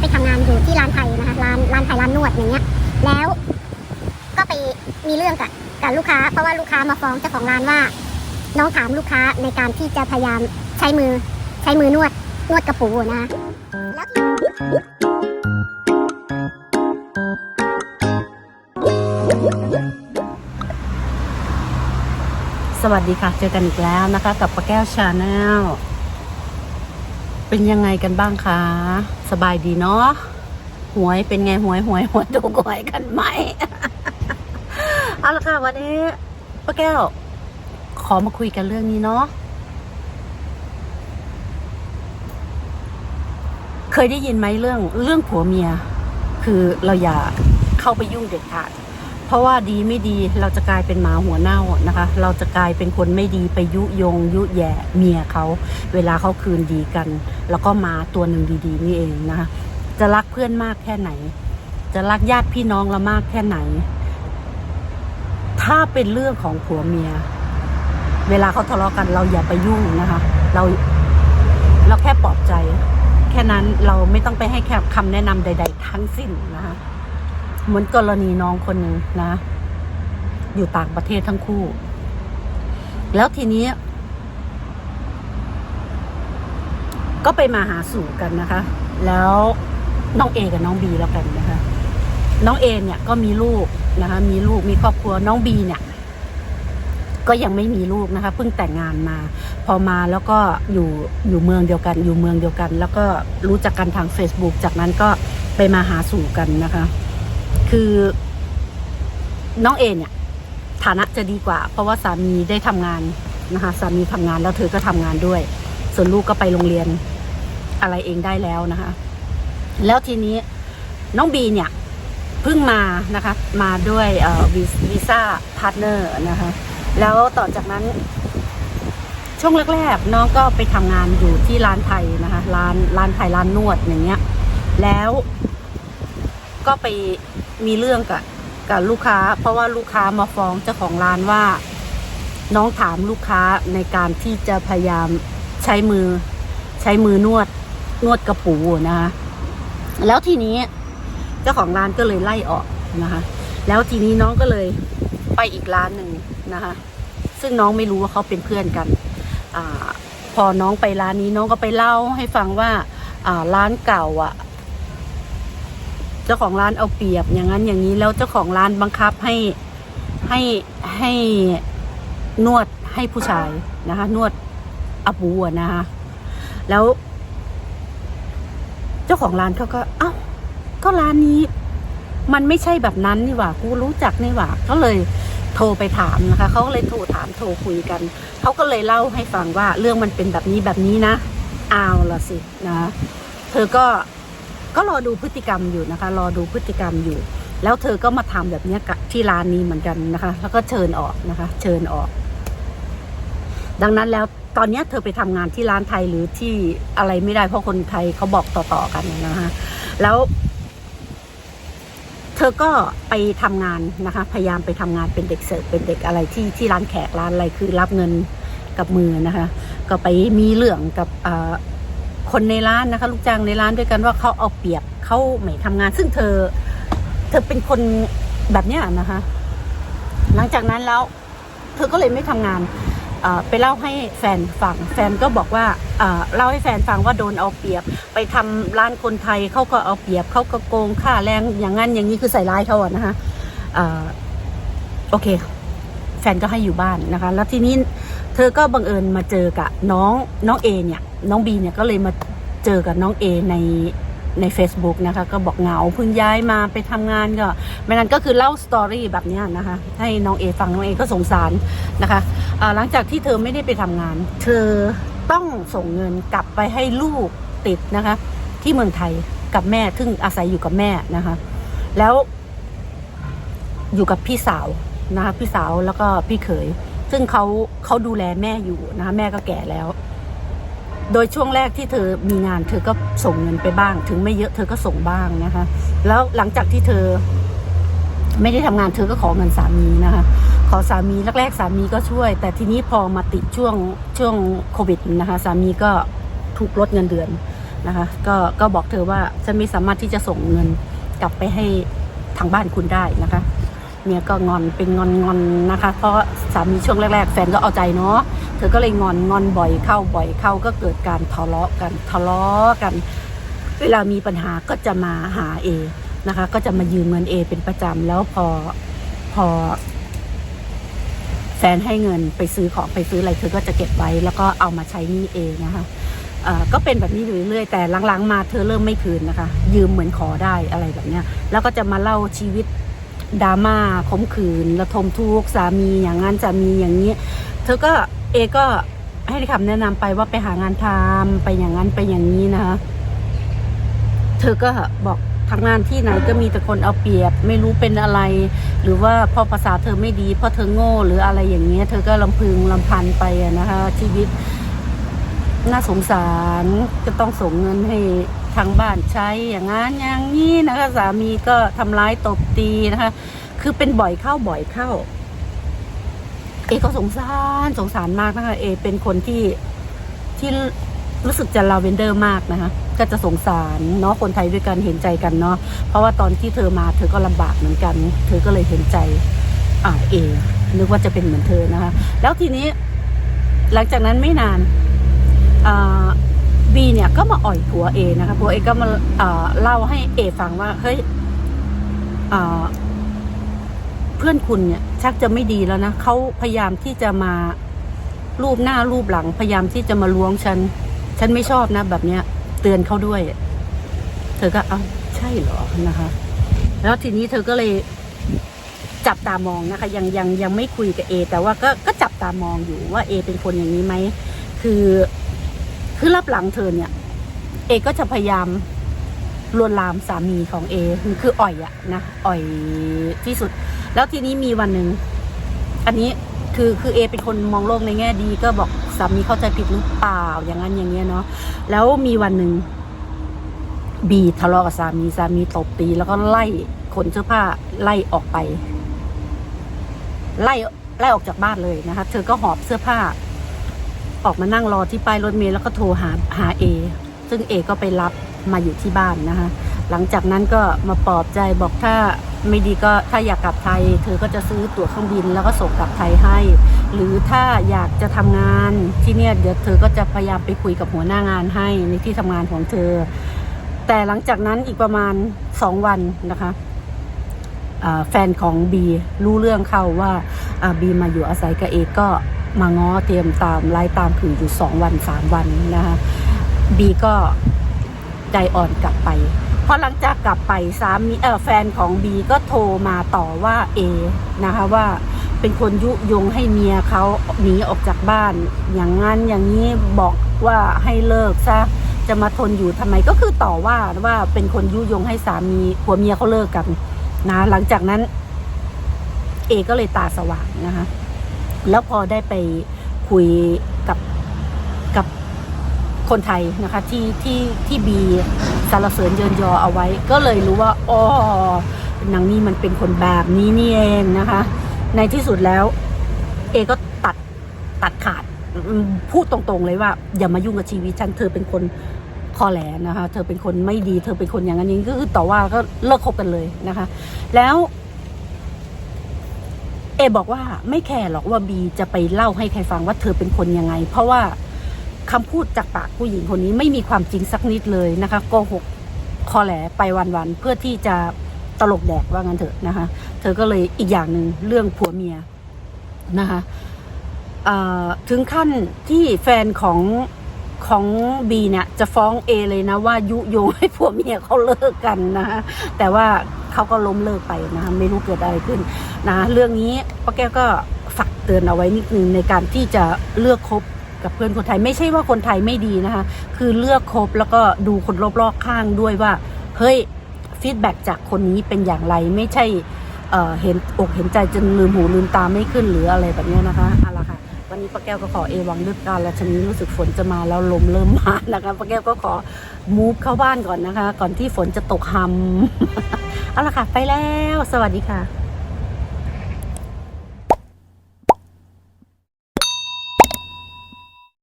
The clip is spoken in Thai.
ไปทำงานอยู่ที่ร้านไทยนะคะร้านร้านไทยร้านนวดอย่างเงี้ย แล้ว ก็ไปมีเรื่องกับกับลูกค้า เพราะว่าลูกค้ามาฟ้องเจ้าของร้านว่า น้องถามลูกค้าในการที่จะพยายามใช้มือใช้มือนวดนวดกระปูนะคะแล้วสวัสดีค่ะ เจอกันอีกแล้วนะคะ กับป้าแก้วชาแนล เป็นยังไงกันบ้างคะ สบายดีเนาะหวยเป็นไงหวยหวยหวยถูกหวยกันไหม เอาละค่ะวันนี้ป้าแก้ว ขอมาคุยกันเรื่องนี้เนาะเคยได้ยินไหมเรื่องเรื่องผัวเมีย คือเราอย่าเข้าไปยุ่งเด็ดขาด เพราะว่าดีไม่ดีเราจะกลายเป็นหมาหัวเน่านะคะ เราจะกลายเป็นคนไม่ดีไปยุยง ยุแย่เมียเขาเวลาเขาคืนดีกัน แล้วก็มาตัวหนึ่งดีๆ นี่เองนะคะจะรักเพื่อนมากแค่ไหน จะรักญาติพี่น้องเรามากแค่ไหน ถ้าเป็นเรื่องของผัวเมีย เวลาเขาทะเลาะกัน เราอย่าไปยุ่งนะคะ เราเราแค่ปลอบใจ แค่นั้นเราไม่ต้องไปให้แค่คำแนะนำใด ๆ ทั้งสิ้นนะคะ เหมือนกรณีน้องคนหนึ่งนะ อยู่ต่างประเทศทั้งคู่ แล้วทีนี้ ก็ไปมาหาสู่กันนะคะ แล้วน้องเอกับน้องบีแล้วกันนะคะ น้องเอเนี่ยก็มีลูกนะคะ มีลูกมีครอบครัวน้องบีเนี่ย ก็ยังไม่มีลูกนะคะเพิ่งแต่งงานมา พอมาแล้วก็อยู่อยู่เมืองเดียวกัน อยู่เมืองเดียวกัน แล้วก็รู้จักกันทาง Facebook จากนั้นก็ไปมาหาสู่กันนะคะ คือน้องเอเนี่ยฐานะจะดีกว่า เพราะว่าสามีได้ทำงานนะคะสามีทำงานแล้วเธอก็ทำงานด้วย ส่วนลูกก็ไปโรงเรียนอะไรเองได้แล้วนะคะ แล้วทีนี้น้องบีเนี่ยเพิ่งมานะคะ มาด้วยวีซ่าพาร์ทเนอร์นะคะ แล้วต่อจากนั้นช่วงแรกๆน้องก็ไปทำงานอยู่ที่ร้านไทยนะคะ ร้านร้านไทยร้านนวดอย่างเงี้ย แล้ว ก็ไปมีเรื่องกับกับลูกค้า เพราะว่าลูกค้ามาฟ้องเจ้าของร้านว่า น้องถามลูกค้าในการที่จะพยายามใช้มือ ใช้มือนวดนวดกระปูนะคะแล้วทีนี้เจ้าของร้านก็เลยไล่ออกนะคะ แล้วทีนี้น้องก็เลยไปอีกร้านหนึ่งนะคะ ซึ่งน้องไม่รู้ว่าเขาเป็นเพื่อนกันอาพอน้องไปร้านนี้น้องก็ไปเล่าให้ฟังว่าอ่าร้านเก่าอะ เจ้าของร้านเอาเปรียบอย่างนั้นอย่างนี้แล้วเจ้าของร้านบังคับให้ให้ให้นวดให้ผู้ชายนะคะ นวดอาปูนะคะแล้ว เจ้าของร้านเขาก็ เอ้า ก็ร้านนี้ มันไม่ใช่แบบนั้นนี่หว่ากูรู้จักนี่หว่าก็เลยโทรไปถามนะคะเขาก็เลยโทรถามโทรคุยกันเขาก็เลยเล่าให้ฟังว่าเรื่องมันเป็นแบบนี้แบบนี้นะเอาละสินะ เธอก็ ก็รอดูพฤติกรรมอยู่นะคะ รอดูพฤติกรรมอยู่ แล้วเธอก็มาทำแบบนี้กับที่ร้านนี้เหมือนกันนะคะ แล้วก็เชิญออกนะคะ เชิญออก ดังนั้นแล้วตอนนี้เธอไปทำงานที่ร้านไทยหรือที่อะไรไม่ได้เพราะคนไทยเขาบอกต่อๆกันนะคะแล้วเธอก็ไปทำงานนะคะ พยายามไปทำงานเป็นเด็กเสิร์ฟเป็นเด็กอะไรที่ที่ร้านแขกร้านอะไรคือรับเงินกับมือนะคะ ก็ไปมีเรื่องกับอ่า คนในร้านนะคะ ลูกจ้างในร้านด้วยกันว่าเขาเอาเปรียบเขาไม่ทำงาน ซึ่งเธอ เธอเป็นคนแบบเนี้ยนะคะ หลังจากนั้นแล้ว เธอก็เลยไม่ทำงานไปเล่าให้แฟนฟัง แฟนก็บอกว่าเล่าให้แฟนฟังว่าโดนเอาเปรียบ ไปทำร้านคนไทยเขาก็เอาเปรียบเขาก็โกงค่าแรงอย่างนั้นอย่างนี้คือใส่ร้ายเขาอะนะคะโอเค แฟนก็ให้อยู่บ้านนะคะ แล้วทีนี้เธอก็บังเอิญมาเจอกับน้องน้องเอเนี่ย น้องบีเนี่ยก็เลยมาเจอกับน้องเอในใน Facebook นะคะ ก็บอกเหงาเพิ่งย้ายมาไปทำงานก็ไม่นั้นก็คือเล่าสตอรี่แบบนี้นะคะ ให้น้องเอฟังน้องเอก็สงสารนะคะอ่าหลังจากที่เธอไม่ได้ไปทำงาน เธอต้องส่งเงินกลับไปให้ลูกติดนะคะ ที่เมืองไทยกับแม่ซึ่งอาศัยอยู่กับแม่นะคะ แล้วอยู่กับพี่สาวนะคะพี่สาวแล้วก็พี่เขย ซึ่งเขาเขาดูแลแม่อยู่นะคะแม่ก็แก่แล้ว โดยช่วงแรกที่เธอมีงาน เธอก็ส่งเงินไปบ้าง ถึงไม่เยอะเธอก็ส่งบ้างนะคะ แล้วหลังจากที่เธอ ไม่ได้ทำงานเธอก็ขอเงินสามีนะคะ ขอสามีแรกๆสามีก็ช่วย แต่ทีนี้พอมาติดช่วงช่วงโควิดนะคะ สามีก็ถูกลดเงินเดือนนะคะ ก็ก็บอกเธอว่าฉันไม่สามารถที่จะส่งเงินกลับไปให้ทางบ้านคุณได้นะคะเมียก็งอนเป็นงอนงอนนะคะ เพราะสามีช่วงแรกๆ แฟนก็เอาใจเนาะ เธอก็เลยงอนงอนบ่อยเข้าบ่อยเข้าก็เกิดการทะเลาะกันทะเลาะกัน เวลามีปัญหาก็จะมาหาเอนะคะ ก็จะมายืมเงินเอเป็นประจำแล้วพอพอ แฟนให้เงินไปซื้อของไปซื้ออะไรเธอก็จะเก็บไว้ แล้วก็เอามาใช้นี้เองนะคะอ่อก็เป็นแบบนี้อยู่เรื่อยแต่หลังๆมาเธอเริ่มไม่คืนนะคะ ยืมเหมือนขอได้อะไรแบบเนี้ย แล้วก็จะมาเล่าชีวิตดราม่าขมขืนระทมทุกข์สามีอย่างนั้นสามีอย่างนี้ เธอก็ เอก็ให้คำแนะนำไปว่าไปหางานทำไปอย่างนั้นไปอย่างนี้นะคะเธอก็บอกทำงานที่ไหนก็มีแต่คนเอาเปรียบ ไม่รู้เป็นอะไร หรือว่าพอภาษาเธอไม่ดี เพราะเธอโง่หรืออะไรอย่างเงี้ย เธอก็ลำพึงลำพันไปนะคะชีวิตน่าสงสารก็ต้องส่งเงินให้ทางบ้านใช้อย่างนั้นอย่างนี้นะคะสามีก็ทำร้ายตบตีนะคะ คือเป็นบ่อยเข้าบ่อยเข้า เอก็สงสารสงสารมากนะคะเอ เป็นคนที่ที่รู้สึกจะลาเวนเดอร์มากนะคะก็จะสงสารเนาะคนไทยด้วยกันเห็นใจกันเนาะเพราะว่าตอนที่เธอมาเธอก็ลำบากเหมือนกัน เธอก็เลยเห็นใจอ่าเอนึกว่าจะเป็นเหมือนเธอนะคะ แล้วทีนี้ หลังจากนั้นไม่นานอ่าบีเนี่ยก็มาอ่อยผัวเอนะคะผัวเอก็มาอ่าเล่าให้เอฟังว่าเฮ้ยอ่า เพื่อนคุณเนี่ยชักจะไม่ดีแล้วนะเขาพยายามที่จะมารูปหน้ารูปหลัง พยายามที่จะมาล้วงฉัน ฉันไม่ชอบนะ แบบเนี้ย เตือนเขาด้วย เธอก็เอ้าใช่เหรอนะคะ แล้วทีนี้เธอก็เลยจับตามองนะคะ ยังยังยังไม่คุยกับเอ แต่ว่าก็ก็จับตามองอยู่ว่าเอ เป็นคนอย่างนี้ไหมคือคือรับหลังเธอเนี่ย เอก็จะพยายามลวนลามสามีของเอคือคืออ่อยอะนะอ่อยที่สุด แล้วทีนี้มีวันหนึ่งอันนี้คือคือเอเป็นคนมองโลกในแง่ดี ก็บอกสามีเข้าใจผิดหรือเปล่า อย่างนั้นอย่างเงี้ยเนาะแล้วมีวันหนึ่งบีทะเลาะกับสามีสามีตบตีแล้วก็ไล่ขนเสื้อผ้าไล่ออกไป ไล่ไล่ออกจากบ้านเลยนะคะเธอก็หอบเสื้อผ้า ออกมานั่งรอที่ป้ายรถเมล์แล้วก็โทรหาหาเอ ซึ่งเอก็ไปรับมาอยู่ที่บ้านนะคะ หลังจากนั้นก็มาปลอบใจบอกถ้าไม่ดีก็ถ้าอยากกลับไทย เธอก็จะซื้อตั๋วเครื่องบินแล้วก็ส่งกลับไทยให้ หรือถ้าอยากจะทำงานที่เนี่ยเดี๋ยวเธอก็จะพยายามไปคุยกับหัวหน้างานให้ในที่ทำงานของเธอ แต่หลังจากนั้นอีกประมาณสองวันนะคะแฟนของบีรู้เรื่องเข้าว่าบีมาอยู่อาศัยกับเอกก็มาง้อเตรียมตามไล่ตามขืนอยู่สองวันสามวันนะคะ บีก็ใจอ่อนกลับไปพอหลังจากกลับไปสามีเออแฟนของบีก็โทรมาต่อว่าเอนะคะว่าเป็นคนยุยงให้เมียเขาหนีออกจากบ้าน อย่างนั้นอย่างนี้บอกว่าให้เลิกซะจะมาทนอยู่ทำไมก็คือต่อว่าว่าเป็นคนยุยงให้สามีผัวเมียเขาเลิกกันนะหลังจากนั้น เอก็เลยตาสว่างนะคะแล้วพอได้ไปคุย คนไทยนะคะที่ที่ที่บีสารเสริญเยินยอเอาไว้ ก็เลยรู้ว่าอ๋อนางนี่มันเป็นคนแบบนี้นี่เองนะคะ ในที่สุดแล้ว เอก็ตัดตัดขาดพูดตรงๆเลยว่า อย่ามายุ่งกับชีวิตฉันเธอเป็นคนคอแหลนะคะ เธอเป็นคนไม่ดี เธอเป็นคนอย่างนั้นอย่างนี้ก็คือต่อว่าก็เลิกคบกันเลยนะคะ แล้ว เอบอกว่าไม่แคร์หรอกว่าบีจะไปเล่าให้ใครฟังว่าเธอเป็นคนยังไง เพราะว่า คำพูดจากปากผู้หญิงคนนี้ไม่มีความจริงสักนิดเลยนะคะโกหกคอแหลไปวันๆเพื่อที่จะตลกแดกว่างั้นเถอะนะคะ เธอก็เลยอีกอย่างหนึ่งเรื่องผัวเมียนะคะถึงขั้นที่แฟนของของบีเนี่ยจะฟ้องเอเลยนะว่ายุโยงให้ผัวเมียเขาเลิกกันนะคะแต่ว่าเขาก็ล้มเลิกไปนะคะไม่รู้เกิดอะไรขึ้นนะเรื่องนี้ป้าแก้วก็ฝากเตือนเอาไว้นิดนึงในการที่จะเลือกคบ กับเพื่อนคนไทย ไม่ใช่ว่าคนไทยไม่ดีนะคะ คือเลือกคบแล้วก็ดูคนรอบๆข้างด้วยว่า เฮ้ยฟีดแบ็จากคนนี้เป็นอย่างไรไม่ใช่เเห็นอกเห็นใจจนลืมหูลืมตาไม่ขึ้นหรืออะไรแบบนี้นะคะเอาละค่ะ วันนี้ป้าแก้วก็ขอเอวังเลือกการแล้วชนี้รู้สึกฝนจะมาแล้วลมเริ่มมานะคะป้าแก้วก็ขอมูฟเข้าบ้านก่อนนะคะ ก่อนที่ฝนจะตกหำเอาละค่ะ ไปแล้ว สวัสดีค่ะ